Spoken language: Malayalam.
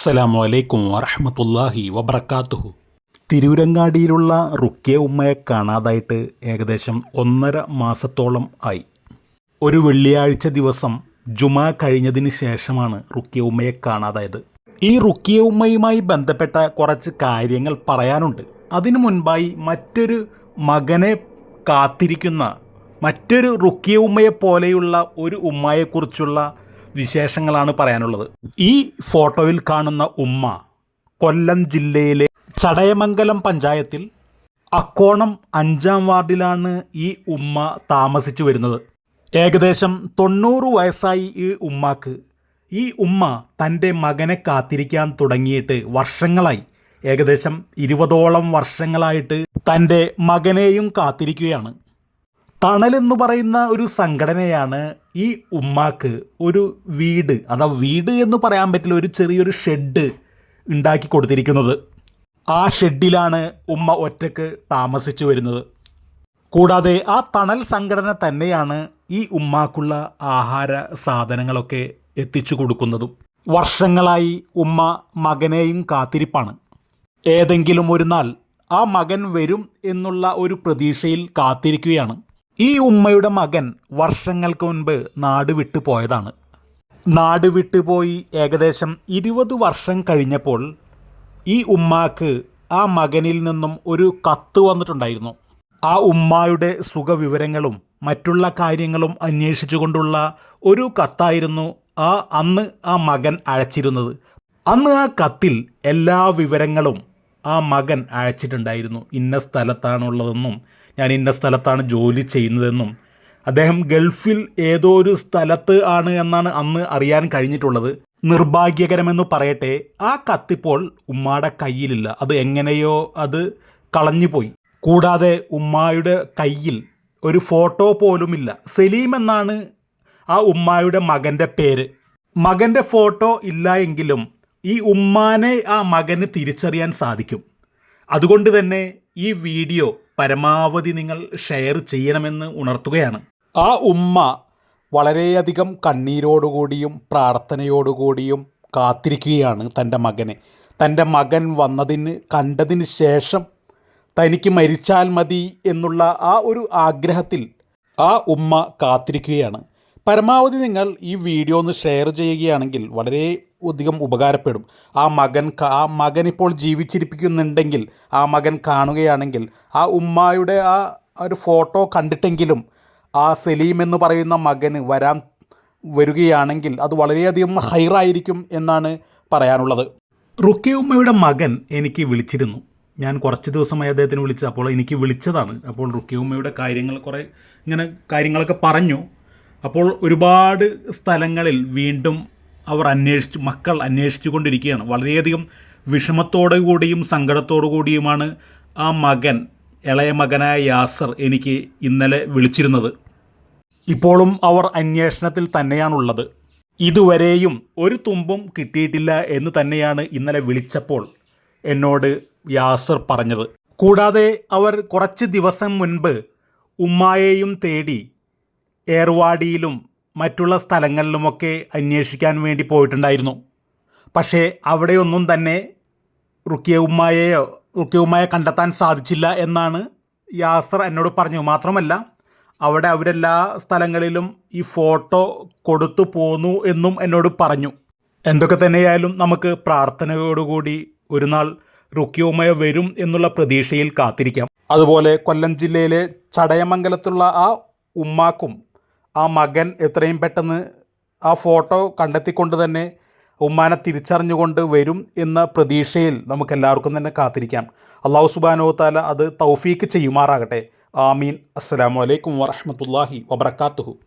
അസ്സലാമു അലൈക്കും വറഹമത്തല്ലാഹി വബർക്കാത്തുഹു തിരൂരങ്ങാടിയിലുള്ള റുക്കിയ ഉമ്മയെ കാണാതായിട്ട് ഏകദേശം ഒന്നര മാസത്തോളം ആയി. ഒരു വെള്ളിയാഴ്ച ദിവസം ജുമാ കഴിഞ്ഞതിന് ശേഷമാണ് റുക്കിയ ഉമ്മയെ കാണാതായത്. ഈ റുക്കിയ ഉമ്മയുമായി ബന്ധപ്പെട്ട കുറച്ച് കാര്യങ്ങൾ പറയാനുണ്ട്. അതിനു മുൻപായി മറ്റൊരു മകനെ കാത്തിരിക്കുന്ന മറ്റൊരു റുക്കിയ ഉമ്മയെ പോലെയുള്ള ഒരു ഉമ്മയെക്കുറിച്ചുള്ള വിശേഷങ്ങളാണ് പറയാനുള്ളത്. ഈ ഫോട്ടോയിൽ കാണുന്ന ഉമ്മ കൊല്ലം ജില്ലയിലെ ചടയമംഗലം പഞ്ചായത്തിൽ അക്കോണം അഞ്ചാം വാർഡിലാണ് ഈ ഉമ്മ താമസിച്ചു വരുന്നത്. ഏകദേശം തൊണ്ണൂറ് വയസ്സായി ഈ ഉമ്മാക്ക്. ഈ ഉമ്മ തന്റെ മകനെ കാത്തിരിക്കാൻ തുടങ്ങിയിട്ട് വർഷങ്ങളായി. ഏകദേശം ഇരുപതോളം വർഷങ്ങളായിട്ട് തന്റെ മകനെയും കാത്തിരിക്കുകയാണ്. തണൽ എന്ന് പറയുന്ന ഒരു സംഘടനയാണ് ഈ ഉമ്മാക്ക് ഒരു വീട് അതാ വീട് എന്ന് പറയാൻ പറ്റില്ല ഒരു ചെറിയൊരു ഷെഡ് ഉണ്ടാക്കി കൊടുത്തിരിക്കുന്നത്. ആ ഷെഡിലാണ് ഉമ്മ ഒറ്റയ്ക്ക് താമസിച്ചു വരുന്നത്. കൂടാതെ ആ തണൽ സംഘടന തന്നെയാണ് ഈ ഉമ്മാക്കുള്ള ആഹാര സാധനങ്ങളൊക്കെ എത്തിച്ചു കൊടുക്കുന്നതും. വർഷങ്ങളായി ഉമ്മ മകനെയും കാത്തിരിപ്പാണ്. ഏതെങ്കിലും ഒരു നാൾ ആ മകൻ വരും എന്നുള്ള ഒരു പ്രതീക്ഷയിൽ കാത്തിരിക്കുകയാണ്. ഈ ഉമ്മയുടെ മകൻ വർഷങ്ങൾക്ക് മുൻപ് നാട് വിട്ടു പോയതാണ്. നാട് വിട്ടുപോയി ഏകദേശം ഇരുപത് വർഷം കഴിഞ്ഞപ്പോൾ ഈ ഉമ്മാക്ക് ആ മകനിൽ നിന്നും ഒരു കത്ത് വന്നിട്ടുണ്ടായിരുന്നു. ആ ഉമ്മായുടെ സുഖവിവരങ്ങളും മറ്റുള്ള കാര്യങ്ങളും അന്വേഷിച്ചുകൊണ്ടുള്ള ഒരു കത്തായിരുന്നു ആ അന്ന് ആ മകൻ അയച്ചിരുന്നത്. അന്ന് ആ കത്തിൽ എല്ലാ വിവരങ്ങളും ആ മകൻ അയച്ചിട്ടുണ്ടായിരുന്നു. ഇന്ന സ്ഥലത്താണുള്ളതെന്നും ഞാൻ ഇന്ന സ്ഥലത്താണ് ജോലി ചെയ്യുന്നതെന്നും അദ്ദേഹം ഗൾഫിൽ ഏതോ ഒരു സ്ഥലത്ത് ആണ് എന്നാണ് അന്ന് അറിയാൻ കഴിഞ്ഞിട്ടുള്ളത്. നിർഭാഗ്യകരമെന്ന് പറയട്ടെ ആ കത്തിപ്പോൾ ഉമ്മാടെ കയ്യിലില്ല. അത് എങ്ങനെയോ അത് കളഞ്ഞുപോയി. കൂടാതെ ഉമ്മായുടെ കയ്യിൽ ഒരു ഫോട്ടോ പോലുമില്ല. സലീം എന്നാണ് ആ ഉമ്മായുടെ മകന്റെ പേര്. മകന്റെ ഫോട്ടോ ഇല്ല എങ്കിലും ഈ ഉമ്മാനെ ആ മകന് തിരിച്ചറിയാൻ സാധിക്കും. അതുകൊണ്ട് തന്നെ ഈ വീഡിയോ പരമാവധി നിങ്ങൾ ഷെയർ ചെയ്യണമെന്ന് ഉണർത്തുകയാണ്. ആ ഉമ്മ വളരെയധികം കണ്ണീരോടുകൂടിയും പ്രാർത്ഥനയോടുകൂടിയും കാത്തിരിക്കുകയാണ് തന്റെ മകനെ. തന്റെ മകൻ വന്നതിന് കണ്ടതിന് ശേഷം തനിക്ക് മരിച്ചാൽ മതി എന്നുള്ള ആ ഒരു ആഗ്രഹത്തിൽ ആ ഉമ്മ കാത്തിരിക്കുകയാണ്. പരമാവധി നിങ്ങൾ ഈ വീഡിയോ ഒന്ന് ഷെയർ ചെയ്യുകയാണെങ്കിൽ വളരെ അധികം ഉപകാരപ്പെടും. ആ മകൻ ആ മകൻ ഇപ്പോൾ ജീവിച്ചിരിപ്പിക്കുന്നുണ്ടെങ്കിൽ ആ മകൻ കാണുകയാണെങ്കിൽ ആ ഉമ്മായുടെ ആ ഒരു ഫോട്ടോ കണ്ടിട്ടെങ്കിലും ആ സലീം എന്ന് പറയുന്ന മകന് വരാൻ വരികയാണെങ്കിൽ അത് വളരെയധികം ഹൈറായിരിക്കും എന്നാണ് പറയാനുള്ളത്. റുക്കി ഉമ്മയുടെ മകൻ എനിക്ക് വിളിച്ചിരുന്നു. ഞാൻ കുറച്ച് ദിവസമായി അദ്ദേഹത്തിന് വിളിച്ചത്. അപ്പോൾ എനിക്ക് വിളിച്ചതാണ്. അപ്പോൾ റുക്കി ഉമ്മയുടെ കാര്യങ്ങൾ കുറേ ഇങ്ങനെ കാര്യങ്ങളൊക്കെ പറഞ്ഞു. അപ്പോൾ ഒരുപാട് സ്ഥലങ്ങളിൽ വീണ്ടും അവർ അന്വേഷിച്ച് മക്കൾ അന്വേഷിച്ചു കൊണ്ടിരിക്കുകയാണ് വളരെയധികം വിഷമത്തോടു കൂടിയും സങ്കടത്തോടു കൂടിയുമാണ് ആ മകൻ ഇളയ മകനായ യാസർ എനിക്ക് ഇന്നലെ വിളിച്ചിരുന്നത്. ഇപ്പോഴും അവർ അന്വേഷണത്തിൽ തന്നെയാണുള്ളത്. ഇതുവരെയും ഒരു തുമ്പും കിട്ടിയിട്ടില്ല എന്ന് തന്നെയാണ് ഇന്നലെ വിളിച്ചപ്പോൾ എന്നോട് യാസർ പറഞ്ഞത്. കൂടാതെ അവർ കുറച്ച് ദിവസം മുൻപ് ഉമ്മായെയും തേടി ഏർവാടിയിലും മറ്റുള്ള സ്ഥലങ്ങളിലുമൊക്കെ അന്വേഷിക്കാൻ വേണ്ടി പോയിട്ടുണ്ടായിരുന്നു. പക്ഷേ അവിടെയൊന്നും തന്നെ റുക്കിയ ഉമ്മായെയോ റുക്കിയ കണ്ടെത്താൻ സാധിച്ചില്ല എന്നാണ് യാസർ എന്നോട് പറഞ്ഞു മാത്രമല്ല അവിടെ അവരെല്ലാ സ്ഥലങ്ങളിലും ഈ ഫോട്ടോ കൊടുത്തു പോന്നു എന്നും എന്നോട് പറഞ്ഞു. എന്തൊക്കെ തന്നെയായാലും നമുക്ക് പ്രാർത്ഥനയോടുകൂടി ഒരു നാൾ റുക്കിയോമയ വരും എന്നുള്ള പ്രതീക്ഷയിൽ കാത്തിരിക്കാം. അതുപോലെ കൊല്ലം ജില്ലയിലെ ചടയമംഗലത്തുള്ള ആ ഉമ്മാക്കും ആ മകൻ എത്രയും പെട്ടെന്ന് ആ ഫോട്ടോ കണ്ടെത്തിക്കൊണ്ട് തന്നെ ഉമ്മാനെ തിരിച്ചറിഞ്ഞുകൊണ്ട് വരും എന്ന പ്രതീക്ഷയിൽ നമുക്കെല്ലാവർക്കും തന്നെ കാത്തിരിക്കാം. അള്ളാഹു സുബാനോ താല അത് തൗഫീക്ക് ചെയ്യുമാറാകട്ടെ. ആമീൻ. അസ്സാം വലൈക്കും വറഹമത്തല്ലാഹി വബർക്കാത്തുഹു